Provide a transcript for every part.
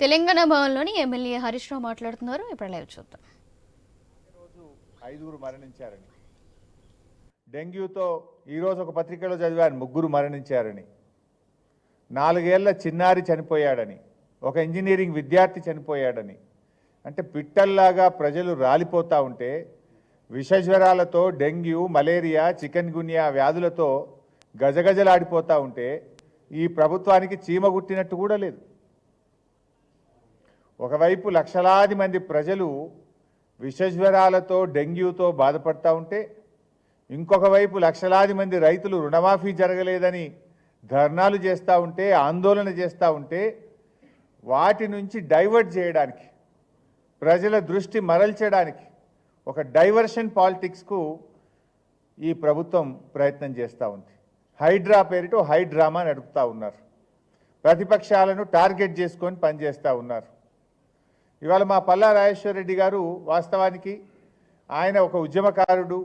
తెలంగాణ భవన్లోని ఎమ్మెల్యే హరీష్ రావు మాట్లాడుతున్నారు. ఇప్పుడు లైవ్ చూద్దాం. ఐదుగురు మరణించారని. డెంగ్యూతో ఈరోజు ఒక పత్రికలో చదివాను ముగ్గురు మరణించారని. నాలుగేళ్ళ చిన్నారి చనిపోయాడని ఒక ఇంజనీరింగ్ విద్యార్థి చనిపోయాడని. అంటే పిట్టల్లాగా ప్రజలు రాలిపోతూ ఉంటే విషజ్వరాలతో డెంగ్యూ మలేరియా చికెన్ గున్యా వ్యాధులతో గజగజలాడిపోతూ ఉంటే ఈ ప్రభుత్వానికి చీమ గుట్టినట్టు కూడా లేదు. ఒకవైపు లక్షలాది మంది ప్రజలు విషజ్వరాలతో డెంగ్యూతో బాధపడతా ఉంటే ఇంకొక వైపు లక్షలాది మంది రైతులు రుణమాఫీ జరగలేదని ధర్నాలు చేస్తూ ఉంటే ఆందోళన చేస్తూ ఉంటే వాటి నుంచి డైవర్ట్ చేయడానికి ప్రజల దృష్టి మరల్చడానికి ఒక డైవర్షన్ పాలిటిక్స్కు ఈ ప్రభుత్వం ప్రయత్నం చేస్తూ ఉంది. హైడ్రా పేరిట హైడ్రామా నడుపుతూ ఉన్నారు. ప్రతిపక్షాలను టార్గెట్ చేసుకొని పనిచేస్తూ ఉన్నారు. ఇవాళ మా పల్లా రాజేశ్వరరెడ్డి గారు వాస్తవానికి ఆయన ఒక ఉద్యమకారుడు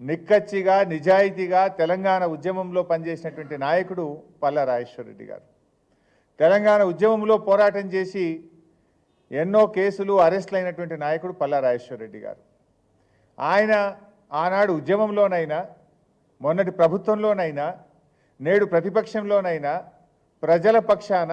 నిక్కచ్చిగా నిజాయితీగా తెలంగాణ ఉద్యమంలో పనిచేసినటువంటి నాయకుడు పల్లా రాజేశ్వరరెడ్డి గారు. తెలంగాణ ఉద్యమంలో పోరాటం చేసి ఎన్నో కేసులు అరెస్టులు అయినటువంటి నాయకుడు పల్లా రాజేశ్వరరెడ్డి గారు. ఆయన ఆనాడు ఉద్యమంలోనైనా మొన్నటి ప్రభుత్వంలోనైనా నేడు ప్రతిపక్షంలోనైనా ప్రజల పక్షాన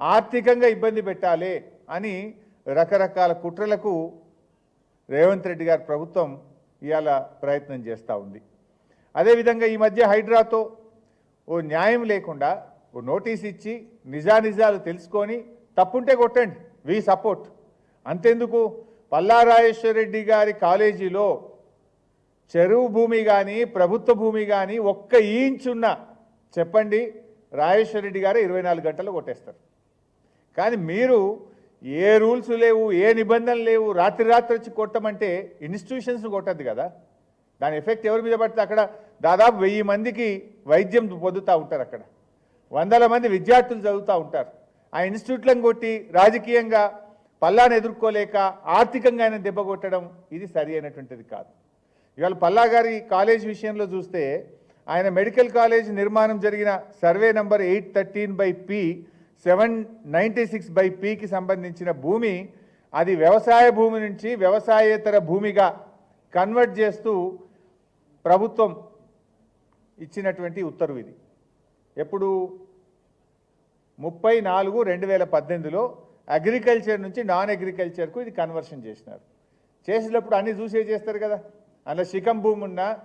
ఆర్థికంగా ఇబ్బంది పెట్టాలి అని రకరకాల కుట్రలకు రేవంత్ రెడ్డి గారి ప్రభుత్వం ఇవాళ ప్రయత్నం చేస్తూ ఉంది. అదేవిధంగా ఈ మధ్య హైడ్రాతో ఓ న్యాయం లేకుండా ఓ నోటీస్ ఇచ్చి నిజానిజాలు తెలుసుకొని తప్పుంటే కొట్టండి వి సపోర్ట్. అంతెందుకు? పల్లారాజేశ్వర రెడ్డి గారి కాలేజీలో చెరువు భూమి కానీ ప్రభుత్వ భూమి కానీ ఒక్క ఇంచున్న చెప్పండి రాజేశ్వర రెడ్డి గారు ఇరవై నాలుగు గంటలు కొట్టేస్తారు. కానీ మీరు ఏ రూల్స్ లేవు ఏ నిబంధనలు లేవు రాత్రి రాత్రి వచ్చి కొట్టమంటే ఇన్స్టిట్యూషన్స్ని కొట్టద్దు కదా. దాని ఎఫెక్ట్ ఎవరి మీద పడితే అక్కడ దాదాపు వెయ్యి మందికి వైద్యం పొందుతూ ఉంటారు అక్కడ. వందల మంది విద్యార్థులు చదువుతూ ఉంటారు. ఆ ఇన్స్టిట్యూట్లను కొట్టి రాజకీయంగా పల్లాను ఎదుర్కోలేక ఆర్థికంగా ఆయన దెబ్బ కొట్టడం ఇది సరి అయినటువంటిది కాదు. ఇవాళ పల్లా గారి కాలేజ్ విషయంలో చూస్తే ఆయన మెడికల్ కాలేజ్ నిర్మాణం జరిగిన survey number eight thirteen by P seven ninety six by పీకి సంబంధించిన భూమి అది వ్యవసాయ భూమి నుంచి వ్యవసాయేతర భూమిగా కన్వర్ట్ చేస్తూ ప్రభుత్వం ఇచ్చినటువంటి ఉత్తర్వు ఇది. ఎప్పుడు? ముప్పై నాలుగు రెండు వేల పద్దెనిమిదిలో అగ్రికల్చర్ నుంచి నాన్ అగ్రికల్చర్కు ఇది కన్వర్షన్ చేసినారు. చేసినప్పుడు అన్నీ చూసే చేస్తారు కదా. అందులో శిఖం భూమి ఉన్నా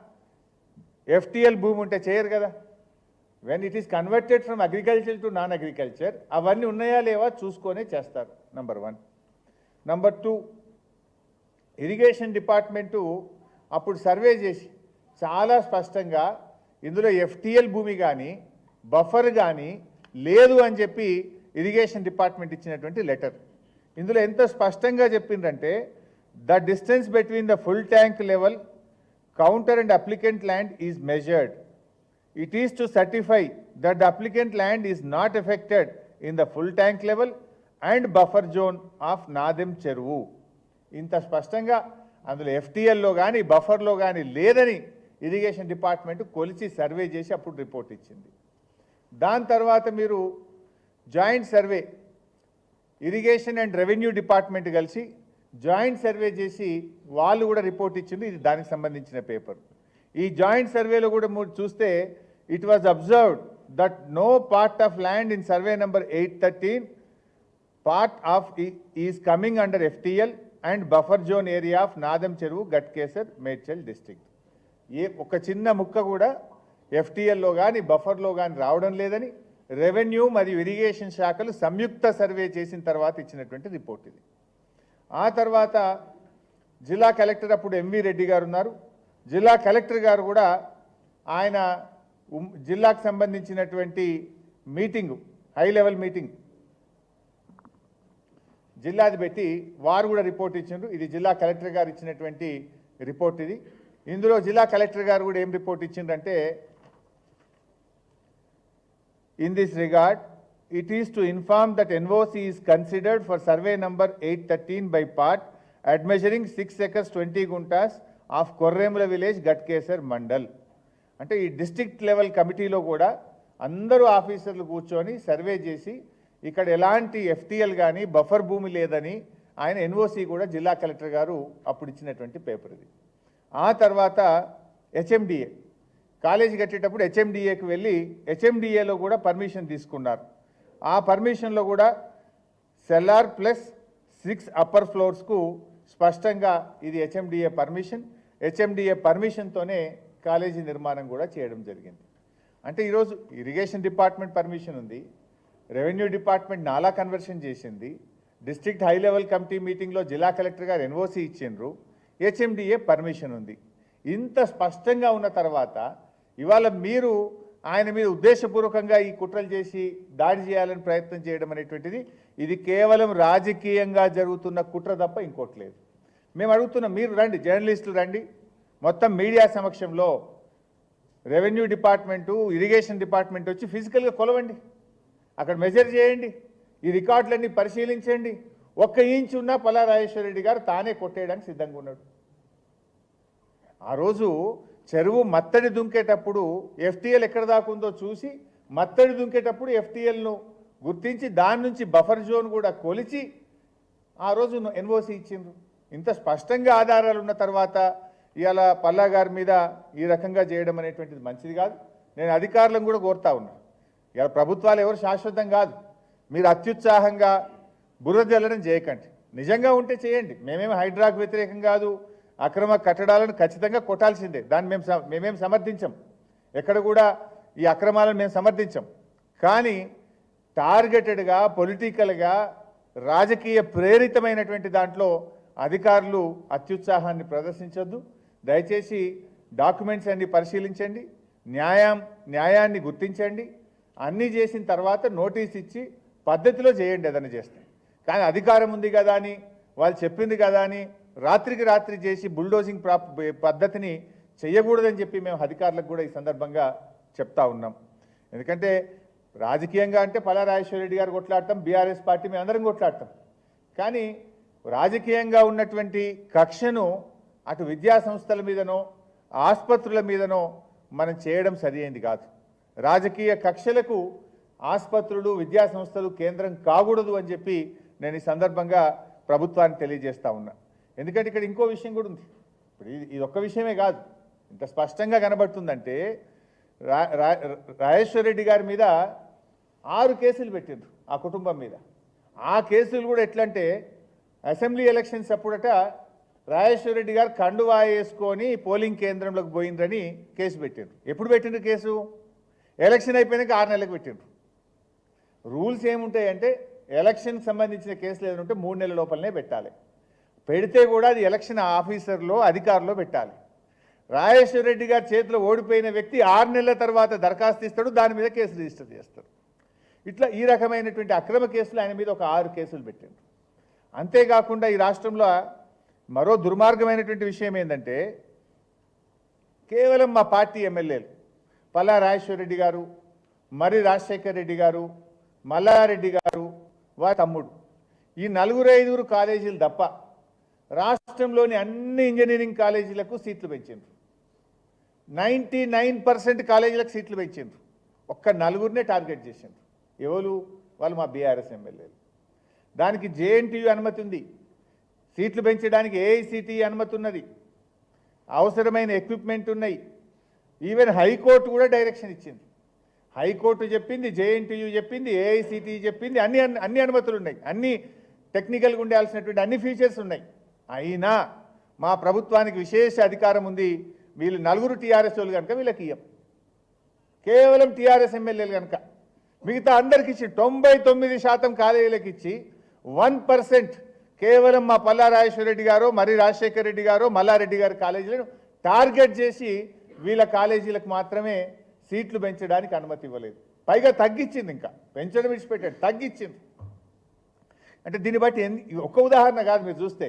ఎఫ్టిఎల్ భూమి ఉంటే చేయరు కదా. When it is converted from agriculture to non agriculture అవన్నీ ఉన్నాయా లేవా చూసుకొనే చేస్తారు number one number two irrigation department అప్పుడు సర్వే చేసి చాలా స్పష్టంగా ఇందులో ఎఫ్టీఎల్ భూమి కానీ బఫర్ కానీ లేదు అని చెప్పి ఇరిగేషన్ డిపార్ట్మెంట్ ఇచ్చినటువంటి లెటర్ ఇందులో ఎంత స్పష్టంగా చెప్పిందంటే the distance between the full tank level counter and applicant land is measured It is to certify that the applicant land is not affected in the full tank level and buffer zone of Nadem చెరువు ఇంత స్పష్టంగా అందులో ఎఫ్టీఎల్లో కానీ బఫర్లో కానీ లేదని irrigation department కొలిచి survey చేసి అప్పుడు రిపోర్ట్ ఇచ్చింది. దాని తర్వాత మీరు joint survey irrigation and revenue department కలిసి జాయింట్ సర్వే చేసి వాళ్ళు కూడా రిపోర్ట్ ఇచ్చింది ఇది దానికి సంబంధించిన పేపర్ ఈ జాయింట్ సర్వేలో కూడా మీరు చూస్తే it was observed that no part of land in survey number eight thirteen part of is coming under FTL and buffer zone area of Nadam చెరువు గట్కేసర్ మేడ్చల్ డిస్ట్రిక్ట్ ఏ ఒక చిన్న ముక్క కూడా ఎఫ్టీఎల్లో కానీ బఫర్లో కానీ రావడం లేదని రెవెన్యూ మరియు ఇరిగేషన్ శాఖలు సంయుక్త సర్వే చేసిన తర్వాత ఇచ్చినటువంటి రిపోర్ట్ ఇది. ఆ తర్వాత జిల్లా కలెక్టర్ అప్పుడు ఎంవి రెడ్డి గారు ఉన్నారు. జిల్లా కలెక్టర్ గారు కూడా ఆయన జిల్లాకు సంబంధించినటువంటి మీటింగ్ హై లెవెల్ మీటింగ్. జిల్లాది పెట్టి వారు కూడా రిపోర్ట్ ఇచ్చిండ్రు. ఇది జిల్లా కలెక్టర్ గారు ఇచ్చినటువంటి రిపోర్ట్ ఇది. ఇందులో జిల్లా కలెక్టర్ గారు కూడా ఏం రిపోర్ట్ ఇచ్చిందంటే in this regard it is to inform that NOC is considered for survey number eight thirteen by part admeasuring six acres twenty guntas of Korremula village Ghatkesar mandal అంటే ఈ district level కమిటీలో కూడా అందరూ ఆఫీసర్లు కూర్చొని survey చేసి ఇక్కడ ఎలాంటి ఎఫ్టీఎల్ కానీ బఫర్ భూమి లేదని ఆయన ఎన్ఓసి కూడా జిల్లా కలెక్టర్ గారు అప్పుడు ఇచ్చినటువంటి పేపర్ ఇది. ఆ తర్వాత హెచ్ఎండిఏ. కాలేజీ కట్టేటప్పుడు హెచ్ఎండిఏకి వెళ్ళి హెచ్ఎండిఏలో కూడా పర్మిషన్ తీసుకున్నారు. ఆ పర్మిషన్లో కూడా సెల్లార్ ప్లస్ సిక్స్ అప్పర్ ఫ్లోర్స్కు స్పష్టంగా ఇది హెచ్ఎండిఏ పర్మిషన్. హెచ్ఎండిఏ పర్మిషన్తోనే కాలేజీ నిర్మాణం కూడా చేయడం జరిగింది. అంటే ఈరోజు ఇరిగేషన్ డిపార్ట్మెంట్ పర్మిషన్ ఉంది రెవెన్యూ డిపార్ట్మెంట్ నాలా కన్వర్షన్ చేసింది డిస్ట్రిక్ట్ హై లెవెల్ కమిటీ మీటింగ్లో జిల్లా కలెక్టర్ గారు ఎన్ఓసి ఇచ్చిండ్రు హెచ్ఎండిఏ పర్మిషన్ ఉంది. ఇంత స్పష్టంగా ఉన్న తర్వాత ఇవాళ మీరు ఆయన మీద ఉద్దేశపూర్వకంగా ఈ కుట్రలు చేసి దాడి చేయాలని ప్రయత్నం చేయడం అనేటువంటిది ఇది కేవలం రాజకీయంగా జరుగుతున్న కుట్ర తప్ప ఇంకోటి లేదు. మేము అడుగుతున్నాం మీరు రండి జర్నలిస్టులు రండి మొత్తం మీడియా సమక్షంలో రెవెన్యూ డిపార్ట్మెంటు ఇరిగేషన్ డిపార్ట్మెంట్ వచ్చి ఫిజికల్గా కొలవండి. అక్కడ మెజర్ చేయండి. ఈ రికార్డులన్నీ పరిశీలించండి. ఒక్క ఇంచ్ ఉన్నా పల్లా రెడ్డి గారు తానే కొట్టేయడానికి సిద్ధంగా ఉన్నాడు. ఆ రోజు చెరువు మత్తడి దుంకేటప్పుడు ఎఫ్టీఎల్ ఎక్కడ దాకుందో చూసి మత్తడి దుంకేటప్పుడు ఎఫ్టీఎల్ను గుర్తించి దాని నుంచి బఫర్ జోన్ కూడా కొలిచి ఆ రోజు ఎన్ఓసి ఇచ్చిండ్రు. ఇంత స్పష్టంగా ఆధారాలు ఉన్న తర్వాత ఇవాళ పల్లా గారి మీద ఈ రకంగా చేయడం అనేటువంటిది మంచిది కాదు. నేను అధికారులను కూడా కోరుతా ఉన్నా. ఇవాళ ప్రభుత్వాలు ఎవరు శాశ్వతం కాదు. మీరు అత్యుత్సాహంగా బురద జల్లడం చేయకండి. నిజంగా ఉంటే చేయండి. మేమేమి హైడ్రాకు వ్యతిరేకం కాదు. అక్రమ కట్టడాలను ఖచ్చితంగా కొట్టాల్సిందే. దాన్ని మేము మేమేం సమర్థించం. ఎక్కడ కూడా ఈ అక్రమాలను మేము సమర్థించం. కానీ టార్గెటెడ్గా పొలిటికల్గా రాజకీయ ప్రేరితమైనటువంటి దాంట్లో అధికారులు అత్యుత్సాహాన్ని ప్రదర్శించొద్దు. దయచేసి డాక్యుమెంట్స్ అన్ని పరిశీలించండి న్యాయం న్యాయాన్ని గుర్తించండి. అన్నీ చేసిన తర్వాత నోటీస్ ఇచ్చి పద్ధతిలో చేయండి ఏదైనా చేస్తే. కానీ అధికారం ఉంది కదా అని వాళ్ళు చెప్పింది కదా అని రాత్రికి రాత్రి చేసి బుల్డోజింగ్ పద్ధతిని చేయకూడదని చెప్పి మేము అధికారులకు కూడా ఈ సందర్భంగా చెప్తా ఉన్నాం. ఎందుకంటే రాజకీయంగా అంటే పలా రెడ్డి గారు కొట్లాడతాం బీఆర్ఎస్ పార్టీ మేము అందరం కొట్లాడతాం. కానీ రాజకీయంగా ఉన్నటువంటి కక్షను అటు విద్యా సంస్థల మీదనో ఆసుపత్రుల మీదనో మనం చేయడం సరియైంది కాదు. రాజకీయ కక్షలకు ఆసుపత్రులు విద్యా సంస్థలు కేంద్రం కాకూడదు అని చెప్పి నేను ఈ సందర్భంగా ప్రభుత్వాన్ని తెలియజేస్తా ఉన్నా. ఎందుకంటే ఇక్కడ ఇంకో విషయం కూడా ఉంది. ఇప్పుడు ఇది ఒక్క విషయమే కాదు. ఇంత స్పష్టంగా కనబడుతుందంటే రా రా- రాజేశ్వర రెడ్డి గారి మీద ఆరు కేసులు పెట్టిండ్రు ఆ కుటుంబం మీద. ఆ కేసులు కూడా ఎట్లంటే అసెంబ్లీ ఎలక్షన్స్ అప్పుడట రాజేశ్వర రెడ్డి గారు కండువా వేసుకొని పోలింగ్ కేంద్రంలోకి పోయిందని కేసు పెట్టిండ్రు. ఎప్పుడు పెట్టిండ్రు కేసు? ఎలక్షన్ అయిపోయినాక ఆరు నెలలకు పెట్టిండ్రు. రూల్స్ ఏముంటాయంటే ఎలక్షన్కి సంబంధించిన కేసులు ఏదైనా ఉంటే మూడు నెలల లోపలనే పెట్టాలి. పెడితే కూడా అది ఎలక్షన్ ఆఫీసర్లో అధికారులో పెట్టాలి. రాజేశ్వర రెడ్డి గారి చేతిలో ఓడిపోయిన వ్యక్తి ఆరు నెలల తర్వాత దరఖాస్తు ఇస్తాడు దాని మీద కేసు రిజిస్టర్ చేస్తాడు ఇట్లా ఈ రకమైనటువంటి అక్రమ కేసులు ఆయన మీద ఒక ఆరు కేసులు పెట్టిండ్రు. అంతేకాకుండా ఈ రాష్ట్రంలో మరో దుర్మార్గమైనటువంటి విషయం ఏంటంటే కేవలం మా పార్టీ ఎమ్మెల్యేలు పల్లా రాజేశ్వర రెడ్డి గారు మరి రాజశేఖర్ రెడ్డి గారు మల్లారెడ్డి గారు వారి తమ్ముడు. ఈ నలుగురు ఐదుగురు కాలేజీలు తప్ప రాష్ట్రంలోని అన్ని ఇంజనీరింగ్ కాలేజీలకు సీట్లు పెంచిండ్రు. నైంటీ నైన్ పర్సెంట్ కాలేజీలకు సీట్లు పెంచిండ్రు. ఒక్క నలుగురినే టార్గెట్ చేసిండ్రు. ఎవరు? వాళ్ళు మా బీఆర్ఎస్ ఎమ్మెల్యేలు. దానికి జేఎన్టీయూ అనుమతి ఉంది. సీట్లు పెంచడానికి ఏఐసిటి అనుమతి ఉన్నది. అవసరమైన ఎక్విప్మెంట్ ఉన్నాయి. ఈవెన్ హైకోర్టు కూడా డైరెక్షన్ ఇచ్చింది. హైకోర్టు చెప్పింది జేఎన్టీయూ చెప్పింది ఏఐసిటి చెప్పింది అన్ని అన్ని అనుమతులు ఉన్నాయి. అన్ని టెక్నికల్గా ఉండాల్సినటువంటి అన్ని ఫీచర్స్ ఉన్నాయి. అయినా మా ప్రభుత్వానికి విశేష అధికారం ఉంది. వీళ్ళు నలుగురు టీఆర్ఎస్ వాళ్ళు కనుక వీళ్ళకి ఇయ్యం. కేవలం టీఆర్ఎస్ ఎమ్మెల్యేలు కనుక. మిగతా అందరికి ఇచ్చి తొంభై తొమ్మిది శాతం కాలేజీలకు ఇచ్చి వన్ పర్సెంట్ కేవలం మా పల్లా రెడ్డి గారు మరి రాజశేఖర రెడ్డి గారు మల్లారెడ్డి గారి కాలేజీలను టార్గెట్ చేసి వీళ్ళ కాలేజీలకు మాత్రమే సీట్లు పెంచడానికి అనుమతి ఇవ్వలేదు. పైగా తగ్గించింది ఇంకా. పెంచడం విడిచిపెట్టాడు. తగ్గించింది. అంటే దీన్ని బట్టి ఒక్క ఉదాహరణ కాదు మీరు చూస్తే.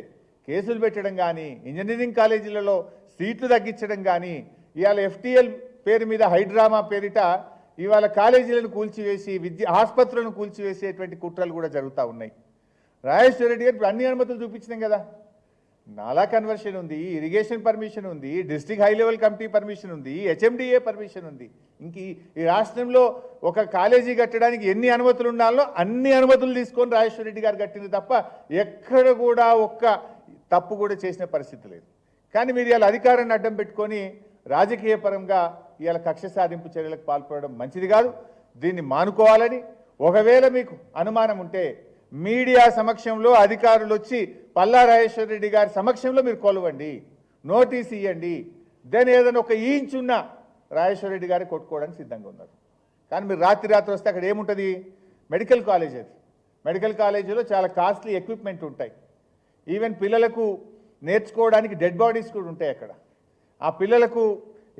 కేసులు పెట్టడం కానీ ఇంజనీరింగ్ కాలేజీలలో సీట్లు తగ్గించడం కానీ ఇవాళ ఎఫ్టీఎల్ పేరు మీద హైడ్రామా పేరిట ఇవాళ కాలేజీలను కూల్చివేసి విద్య ఆసుపత్రులను కూల్చివేసేటువంటి కుట్రలు కూడా జరుగుతూ ఉన్నాయి. రాజేశ్వర రెడ్డి గారు అన్ని అనుమతులు చూపించినాం కదా. నాలా కన్వర్షన్ ఉంది ఇరిగేషన్ పర్మిషన్ ఉంది district high level committee permission ఉంది హెచ్ఎండిఏ పర్మిషన్ ఉంది. ఇంక ఈ- ఈ రాష్ట్రంలో ఒక కాలేజీ కట్టడానికి ఎన్ని అనుమతులు ఉండాలో అన్ని అనుమతులు తీసుకొని రాజేశ్వర రెడ్డి గారు కట్టింది తప్ప ఎక్కడ కూడా ఒక్క తప్పు కూడా చేసిన పరిస్థితి లేదు. కానీ మీరు ఇవాళ అధికారాన్ని అడ్డం పెట్టుకొని రాజకీయ పరంగా ఇవాళ కక్ష సాధింపు చర్యలకు పాల్పడడం మంచిది కాదు. దీన్ని మానుకోవాలని ఒకవేళ మీకు అనుమానం ఉంటే మీడియా సమక్షంలో అధికారులు వచ్చి పల్లా రాజేశ్వర రెడ్డి గారి సమక్షంలో మీరు కొలవండి నోటీస్ ఇవ్వండి దెన్ ఏదైనా ఒక ఇంచ్ ఉన్న రాజేశ్వర రెడ్డి గారి కొట్టుకోవడానికి సిద్ధంగా ఉన్నారు. కానీ మీరు రాత్రి రాత్రి వస్తే అక్కడ ఏముంటుంది? మెడికల్ కాలేజ్ అది. మెడికల్ కాలేజీలో చాలా కాస్ట్లీ ఎక్విప్మెంట్ ఉంటాయి. ఈవెన్ పిల్లలకు నేర్చుకోవడానికి డెడ్ బాడీస్ కూడా ఉంటాయి అక్కడ. ఆ పిల్లలకు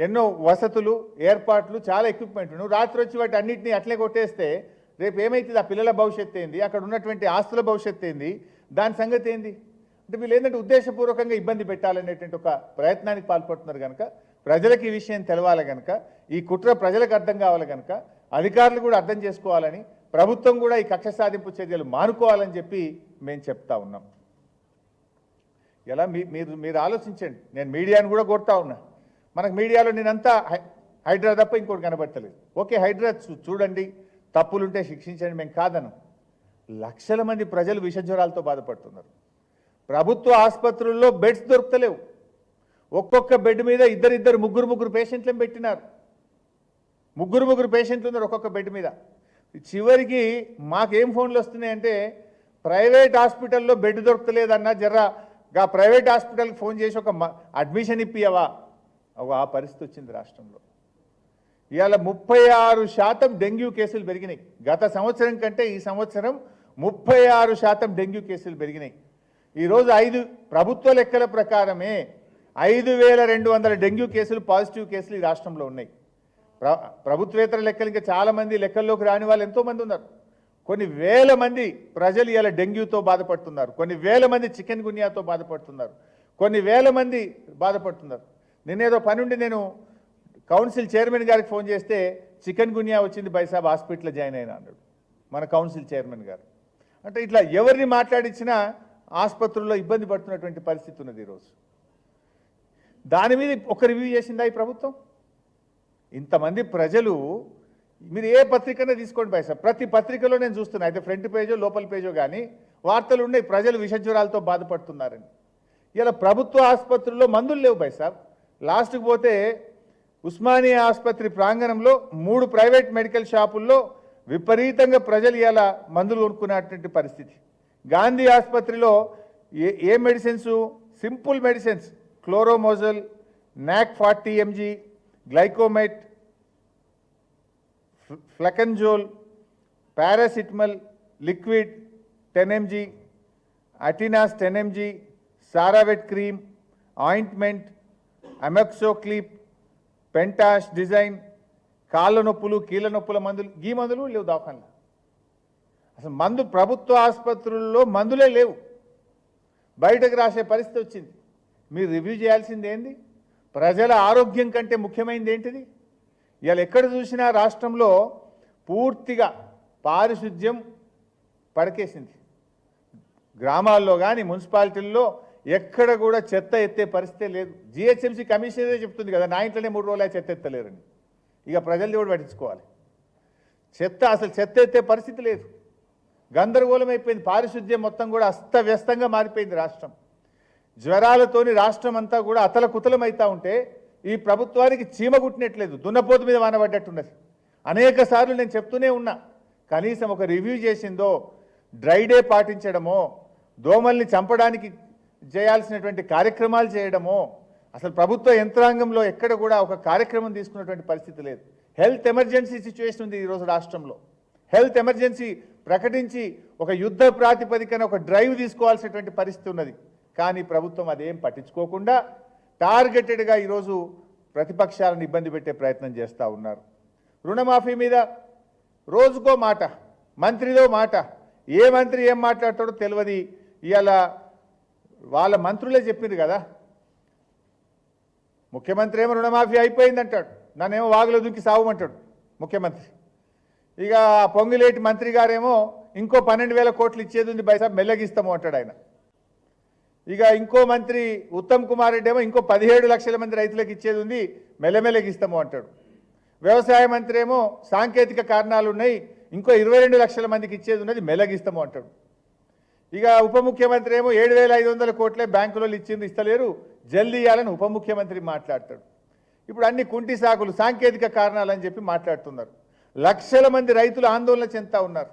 ఎన్నో వసతులు ఏర్పాట్లు చాలా ఎక్విప్మెంట్ నువ్వు రాత్రి వచ్చి వాటి అన్నింటినీ అట్లే కొట్టేస్తే రేపు ఏమైతుంది? ఆ పిల్లల భవిష్యత్తు ఏంది? అక్కడ ఉన్నటువంటి ఆస్తుల భవిష్యత్తు ఏంది? దాని సంగతి ఏంది? అంటే వీళ్ళు ఏంటంటే ఉద్దేశపూర్వకంగా ఇబ్బంది పెట్టాలనేటువంటి ఒక ప్రయత్నానికి పాల్పడుతున్నారు కనుక ప్రజలకు ఈ విషయం తెలవాలి కనుక ఈ కుట్ర ప్రజలకు అర్థం కావాలి కనుక అధికారులు కూడా అర్థం చేసుకోవాలని ప్రభుత్వం కూడా ఈ కక్ష సాధింపు చర్యలు మానుకోవాలని చెప్పి మేము చెప్తా ఉన్నాం. ఎలా? మీ మీరు మీరు ఆలోచించండి. నేను మీడియాను కూడా కొడతా ఉన్నా. మనకు మీడియాలో నేనంతా హై- హైడ్రా తప్ప ఇంకోటి కనబడతలేదు. ఓకే హైడ్రా చూడండి. తప్పులుంటే శిక్షించండి మేము కాదను. లక్షల మంది ప్రజలు విషజ్వరాలతో బాధపడుతున్నారు. ప్రభుత్వ ఆసుపత్రుల్లో బెడ్స్ దొరకలేవు ఒక్కొక్క బెడ్ మీద ఇద్దరిద్దరు ముగ్గురు ముగ్గురు పేషెంట్లను పెట్టినారు? ముగ్గురు ముగ్గురు పేషెంట్లు ఉన్నారు ఒక్కొక్క బెడ్ మీద. చివరికి మాకేం ఫోన్లు వస్తున్నాయంటే ప్రైవేట్ హాస్పిటల్లో బెడ్ దొరకలేదన్న జర్రా గా ప్రైవేట్ హాస్పిటల్కి ఫోన్ చేసి ఒక అడ్మిషన్ ఇప్పియవా ఒక ఆ పరిస్థితి వచ్చింది రాష్ట్రంలో. ఇవాళ ముప్పై ఆరు శాతం డెంగ్యూ కేసులు పెరిగినాయి. గత సంవత్సరం కంటే ఈ సంవత్సరం ముప్పై ఆరు శాతం డెంగ్యూ కేసులు పెరిగినాయి. ఈరోజు ఐదు ప్రభుత్వ లెక్కల ప్రకారమే ఐదు వేల రెండు వందల డెంగ్యూ కేసులు పాజిటివ్ కేసులు ఈ రాష్ట్రంలో ఉన్నాయి. ప్ర ప్రభుత్వేతర లెక్కలు ఇంకా చాలామంది లెక్కల్లోకి రాని వాళ్ళు ఎంతోమంది ఉన్నారు. కొన్ని వేల మంది ప్రజలు ఇలా డెంగ్యూతో బాధపడుతున్నారు. కొన్ని వేల మంది చికెన్ గున్యాతో బాధపడుతున్నారు. కొన్ని వేల మంది బాధపడుతున్నారు. నిన్నేదో పని నేను కౌన్సిల్ చైర్మన్ గారికి ఫోన్ చేస్తే చికెన్ గున్యా వచ్చింది బైసాబ్ హాస్పిటల్లో జాయిన్ అయినా అన్నాడు. మన కౌన్సిల్ చైర్మన్ గారు. అంటే ఇట్లా ఎవరిని మాట్లాడించినా ఆసుపత్రుల్లో ఇబ్బంది పడుతున్నటువంటి పరిస్థితి ఉన్నది ఈరోజు. దాని మీద ఒక రివ్యూ చేసిందా ఈ ప్రభుత్వం? ఇంతమంది ప్రజలు మీరు ఏ పత్రికనే తీసుకోండి బైసాబ్. ప్రతి పత్రికలో నేను చూస్తున్నా అయితే ఫ్రంట్ పేజో లోపల పేజో కానీ వార్తలు ఉన్నాయి ప్రజలు విషజ్వరాలతో బాధపడుతున్నారని. ఇలా ప్రభుత్వ ఆసుపత్రుల్లో మందులు లేవు బైసాబ్. లాస్ట్కి పోతే ఉస్మానియా ఆసుపత్రి ప్రాంగణంలో మూడు ప్రైవేట్ మెడికల్ షాపుల్లో విపరీతంగా ప్రజలు ఇలా మందులు కొనుక్కున్నటువంటి పరిస్థితి. గాంధీ ఆసుపత్రిలో ఏ ఏ మెడిసిన్స్? Simple medicines. క్లోరోమోజల్ నాక్ forty MG glycomet fluconazole paracetamol liquid ten MG అటినాస్ ten MG సారావెట్ క్రీమ్ ఆయింట్మెంట్ అమెక్సోక్లీప్ పెంటాష్ డిజైన్ కాళ్ళ నొప్పులు కీళ్ళ నొప్పుల మందులు ఈ మందులు లేవు దవాఖానలో. అసలు మందు ప్రభుత్వ ఆసుపత్రుల్లో మందులే లేవు. బయటకు రాసే పరిస్థితి వచ్చింది. మీరు రివ్యూ చేయాల్సింది ఏంది? ప్రజల ఆరోగ్యం కంటే ముఖ్యమైనది ఏంటిది? ఇవాళ ఎక్కడ చూసినా రాష్ట్రంలో పూర్తిగా పారిశుద్ధ్యం పడకేసింది. గ్రామాల్లో కానీ మున్సిపాలిటీల్లో ఎక్కడ కూడా చెత్త ఎత్తే పరిస్థితే లేదు. జిహెచ్ఎంసీ కమిషనరే చెప్తుంది కదా నా ఇంట్లోనే మూడు రోజులు చెత్త ఎత్తలేరని. ఇక ప్రజలు కూడా పట్టించుకోవాలి. చెత్త అసలు చెత్త ఎత్తే పరిస్థితి లేదు. గందరగోళం అయిపోయింది. పారిశుద్ధ్యం మొత్తం కూడా అస్తవ్యస్తంగా మారిపోయింది రాష్ట్రం. జ్వరాలతోని రాష్ట్రం అంతా కూడా అతలకుతలమవుతా ఉంటే ఈ ప్రభుత్వానికి చీమ కుట్టినట్లేదు దున్నపోతు మీద వానబడ్డట్టున్నది అనేక సార్లు నేను చెప్తూనే ఉన్నా. కనీసం ఒక రివ్యూ చేసిందో డ్రై డే పాటించడమో దోమల్ని చంపడానికి చేయాల్సినటువంటి కార్యక్రమాలు చేయడమో అసలు ప్రభుత్వ యంత్రాంగంలో ఎక్కడ కూడా ఒక కార్యక్రమం తీసుకున్నటువంటి పరిస్థితి లేదు. హెల్త్ ఎమర్జెన్సీ సిచ్యువేషన్ ఉంది ఈరోజు రాష్ట్రంలో. హెల్త్ ఎమర్జెన్సీ ప్రకటించి ఒక యుద్ధ ప్రాతిపదికన ఒక డ్రైవ్ తీసుకోవాల్సినటువంటి పరిస్థితి ఉన్నది. కానీ ప్రభుత్వం అదేం పట్టించుకోకుండా టార్గెటెడ్గా ఈరోజు ప్రతిపక్షాలను ఇబ్బంది పెట్టే ప్రయత్నం చేస్తూ ఉన్నారు. రుణమాఫీ మీద రోజుకో మాట మంత్రిలో మాట ఏ మంత్రి ఏం మాట్లాడతాడో తెలియదు ఇవాళ వాళ్ళ మంత్రులే చెప్పింది కదా. ముఖ్యమంత్రి ఏమో రుణమాఫీ అయిపోయింది అంటాడు నన్నేమో వాగులో దుక్కి సావమంటాడు ముఖ్యమంత్రి. ఇక పొంగిలేటి పొంగులేటి మంత్రి గారేమో ఇంకో పన్నెండు వేల కోట్లు ఇచ్చేది ఉంది బయట మెల్లగిస్తాము అంటాడు ఆయన. ఇక ఇంకో మంత్రి ఉత్తమ్ కుమార్ రెడ్డి ఏమో ఇంకో పదిహేడు లక్షల మంది రైతులకు ఇచ్చేది ఉంది మెల్లమెల్లగిస్తాము అంటాడు. వ్యవసాయ మంత్రి ఏమో సాంకేతిక కారణాలు ఉన్నాయి ఇంకో ఇరవై రెండు లక్షల మందికి ఇచ్చేది ఉన్నది మెల్లగిస్తాము అంటాడు. ఇక ఉప ముఖ్యమంత్రి ఏమో ఏడు వేల ఐదు వందల కోట్లే బ్యాంకులలో ఇచ్చింది ఇస్తలేరు. జల్దీ ఇవ్వాలని ఉప ముఖ్యమంత్రి మాట్లాడతాడు. ఇప్పుడు అన్ని కుంటి సాకులు సాంకేతిక కారణాలని చెప్పి మాట్లాడుతున్నారు. లక్షల మంది రైతులు ఆందోళన చెందుతా ఉన్నారు.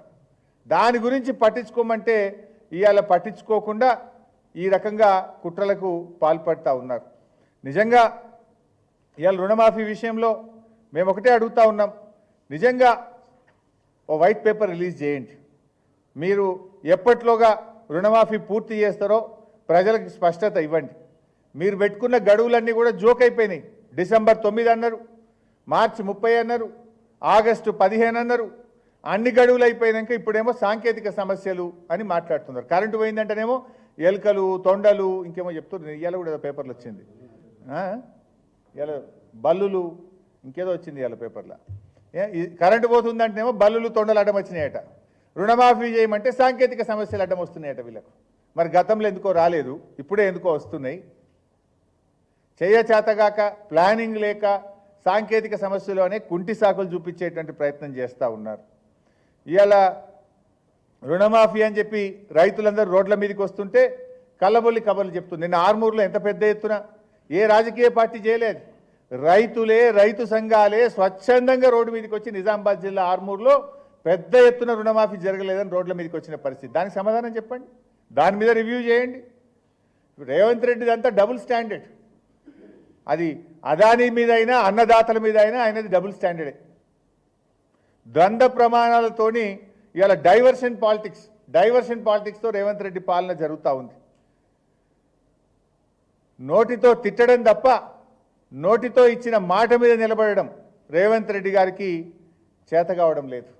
దాని గురించి పట్టించుకోమంటే ఇవాళ పట్టించుకోకుండా ఈ రకంగా కుట్రలకు పాల్పడతా ఉన్నారు. నిజంగా ఇవాళ రుణమాఫీ విషయంలో మేము ఒకటే అడుగుతూ ఉన్నాం. నిజంగా ఓ వైట్ పేపర్ రిలీజ్ చేయండి. మీరు ఎప్పట్లోగా రుణమాఫీ పూర్తి చేస్తారో ప్రజలకు స్పష్టత ఇవ్వండి. మీరు పెట్టుకున్న గడువులన్నీ కూడా జోక్ అయిపోయినాయి. డిసెంబర్ తొమ్మిది అన్నారు మార్చి ముప్పై అన్నారు ఆగస్టు పదిహేను అన్నారు. అన్ని గడువులు అయిపోయినాక ఇప్పుడేమో సాంకేతిక సమస్యలు అని మాట్లాడుతున్నారు. కరెంటు పోయిందంటేనేమో ఎలుకలు తొండలు ఇంకేమో చెప్తున్నారు. ఇవాళ కూడా ఏదో పేపర్లు వచ్చింది. ఇలా బల్లులు ఇంకేదో వచ్చింది ఇవాళ పేపర్లో ఏ, కరెంటు పోతుందంటేనేమో బల్లులు తొండలు అడ్డం వచ్చినాయట. రుణమాఫీ చేయమంటే సాంకేతిక సమస్యలు అడ్డం వస్తున్నాయట వీళ్ళకు. మరి గతంలో ఎందుకో రాలేదు ఇప్పుడే ఎందుకో వస్తున్నాయి. చేయచేతగాక ప్లానింగ్ లేక సాంకేతిక సమస్యలు అనే కుంటి సాకులు చూపించేటువంటి ప్రయత్నం చేస్తూ ఉన్నారు. ఇవాళ రుణమాఫీ అని చెప్పి రైతులందరూ రోడ్ల మీదకి వస్తుంటే కళ్ళబొల్లి కబర్లు చెప్తుంది. నిన్న ఆర్మూర్లో ఎంత పెద్ద ఎత్తున ఏ రాజకీయ పార్టీ చేయలేదు. రైతులే రైతు సంఘాలే స్వచ్ఛందంగా రోడ్డు మీదకి వచ్చి నిజామాబాద్ జిల్లా ఆర్మూర్లో పెద్ద ఎత్తున రుణమాఫీ జరగలేదని రోడ్ల మీదకి వచ్చిన పరిస్థితి. దానికి సమాధానం చెప్పండి. దాని మీద రివ్యూ చేయండి. రేవంత్ రెడ్డిది అంతా డబుల్ స్టాండర్డ్. అది అదానీ మీద అయినా అన్నదాతల మీద అయినా ఆయనది డబుల్ స్టాండర్డే. ద్వంద్వ ప్రమాణాలతోని ఇవాళ డైవర్షన్ పాలిటిక్స్ డైవర్షన్ పాలిటిక్స్తో రేవంత్ రెడ్డి పాలన జరుగుతూ ఉంది. నోటితో తిట్టడం తప్ప నోటితో ఇచ్చిన మాట మీద నిలబడడం రేవంత్ రెడ్డి గారికి చేత కావడం లేదు.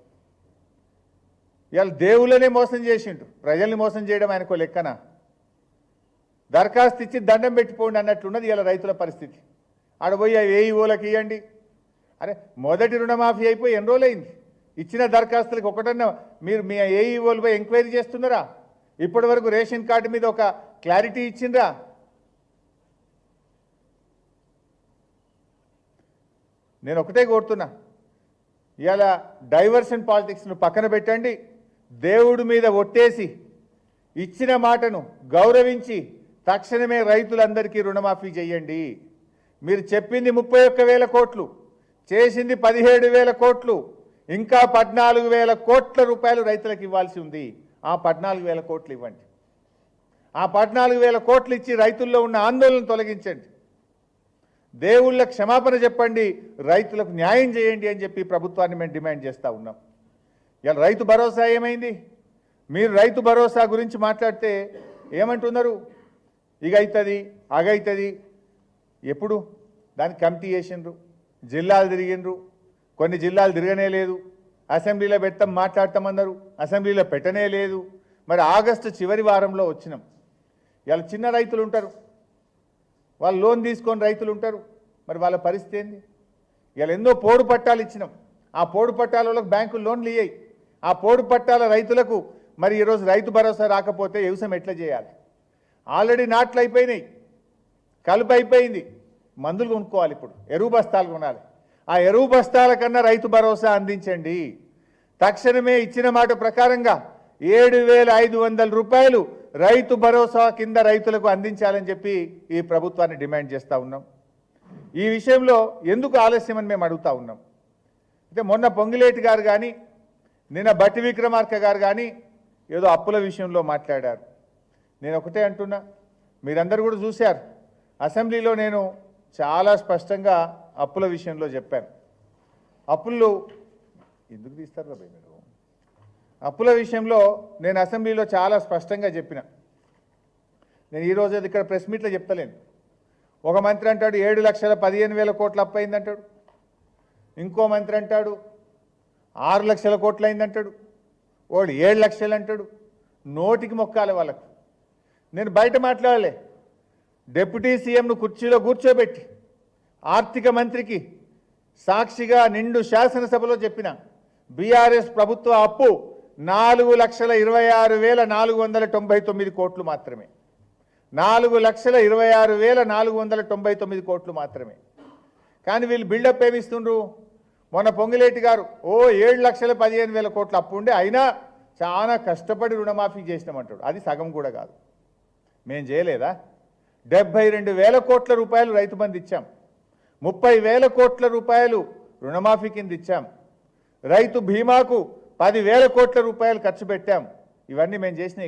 ఇవాళ దేవుళ్ళనే మోసం చేసిండు ప్రజల్ని మోసం చేయడం ఆయనకో లెక్కన. దరఖాస్తు ఇచ్చి దండం పెట్టిపోండి అన్నట్లున్నది ఇలా రైతుల పరిస్థితి. ఆడపోయి అవి ఏఈ ఇవ్వండి అరే మొదటి రుణమాఫీ అయిపోయి ఎన్ని రోజులైంది? ఇచ్చిన దరఖాస్తులకు ఒకటన్నా మీరు మీ ఏఈఓలు పోయి ఎంక్వైరీ చేస్తున్నారా? ఇప్పటి వరకు రేషన్ కార్డు మీద ఒక క్లారిటీ ఇచ్చిండ్రా? నేను ఒకటే కోరుతున్నా. ఇవాళ డైవర్షన్ పాలిటిక్స్ను పక్కన పెట్టండి. దేవుడి మీద ఒట్టేసి ఇచ్చిన మాటను గౌరవించి తక్షణమే రైతులందరికీ రుణమాఫీ చేయండి. మీరు చెప్పింది ముప్పై ఒక్క వేల కోట్లు చేసింది పదిహేడు వేల కోట్లు ఇంకా పద్నాలుగు వేల కోట్ల రూపాయలు రైతులకు ఇవ్వాల్సి ఉంది. ఆ పద్నాలుగు వేల కోట్లు ఇవ్వండి. ఆ పద్నాలుగు వేల కోట్లు ఇచ్చి రైతుల్లో ఉన్న ఆందోళన తొలగించండి. దేవుళ్ళ క్షమాపణ చెప్పండి రైతులకు న్యాయం చేయండి అని చెప్పి ప్రభుత్వాన్ని మేము డిమాండ్ చేస్తూ ఉన్నాం. ఇలా రైతు భరోసా ఏమైంది? మీరు రైతు భరోసా గురించి మాట్లాడితే ఏమంటున్నారు? ఇక అవుతుంది అగవుతుంది ఎప్పుడు? దానికి కమిటీ చేసిండ్రు జిల్లాలు తిరిగిండ్రు. కొన్ని జిల్లాలు తిరగనే లేదు. అసెంబ్లీలో పెడతాం మాట్లాడతామన్నారు. అసెంబ్లీలో పెట్టనే లేదు. మరి ఆగస్టు చివరి వారంలో వచ్చినాం. ఇలా చిన్న రైతులు ఉంటారు. వాళ్ళు లోన్ తీసుకొని రైతులు ఉంటారు. మరి వాళ్ళ పరిస్థితి ఏంది? ఇలా ఎన్నో పోడు పట్టాలు ఇచ్చినాం. ఆ పోడు పట్టాల వాళ్ళకి బ్యాంకులు లోన్లు ఇయ్యాయి. ఆ పోడు పట్టాల రైతులకు మరి ఈరోజు రైతు భరోసా రాకపోతే వ్యవసాయం ఎట్లా చేయాలి? ఆల్రెడీ నాట్లు అయిపోయినాయి కలుపు అయిపోయింది మందులు కొనుక్కోవాలి ఇప్పుడు ఎరువు బస్తాలు కొనాలి. ఆ ఎరువు బస్తాల కన్నా రైతు భరోసా అందించండి. తక్షణమే ఇచ్చిన మాట ప్రకారంగా ఏడు వేల ఐదు వందల రూపాయలు రైతు భరోసా కింద రైతులకు అందించాలని చెప్పి ఈ ప్రభుత్వాన్ని డిమాండ్ చేస్తూ ఉన్నాం. ఈ విషయంలో ఎందుకు ఆలస్యం అని మేము అడుగుతా ఉన్నాం? అయితే మొన్న పొంగిలేటి గారు కానీ నిన్న బట్టి విక్రమార్క గారు కానీ ఏదో అప్పుల విషయంలో మాట్లాడారు. నేను ఒకటే అంటున్నా మీరందరూ కూడా చూశారు. అసెంబ్లీలో నేను చాలా స్పష్టంగా అప్పుల విషయంలో చెప్పాను. అప్పులు ఎందుకు తీస్తారు రా మీరు అప్పుల విషయంలో నేను అసెంబ్లీలో చాలా స్పష్టంగా చెప్పిన. నేను ఈరోజు ఇక్కడ ప్రెస్ మీట్లో చెప్తలేను. ఒక మంత్రి అంటాడు ఏడు లక్షల పదిహేను వేల కోట్లు అప్పు అయిందంటాడు ఇంకో మంత్రి అంటాడు ఆరు లక్షల కోట్లు అయిందంటాడు వాడు ఏడు లక్షలు అంటాడు నోటికి మొక్కాలి వాళ్ళకు. నేను బయట మాట్లాడలే. డిప్యూటీ సీఎంను కుర్చీలో కూర్చోబెట్టి ఆర్థిక మంత్రికి సాక్షిగా నిండు శాసనసభలో చెప్పిన బీఆర్ఎస్ ప్రభుత్వ అప్పు నాలుగు లక్షల ఇరవై ఆరు వేల నాలుగు వందల తొంభై తొమ్మిది కోట్లు మాత్రమే. నాలుగు లక్షల ఇరవై ఆరు వేల నాలుగు వందల తొంభై తొమ్మిది కోట్లు మాత్రమే. కానీ వీళ్ళు బిల్డప్ ఏమిస్తుండ్రు? మొన్న పొంగిలేటి గారు ఓ ఏడు లక్షల పదిహేను వేల కోట్ల అప్పు ఉండే అయినా చాలా కష్టపడి రుణమాఫీ చేసినామంటాడు. అది సగం కూడా కాదు. మేం చేయలేదా? డెబ్బై రెండు వేల కోట్ల రూపాయలు రైతు బంధు ఇచ్చాం. ముప్పై వేల కోట్ల రూపాయలు రుణమాఫీ కింద ఇచ్చాం. రైతు బీమాకు పదివేల కోట్ల రూపాయలు ఖర్చు పెట్టాం. ఇవన్నీ మేము చేసినాయి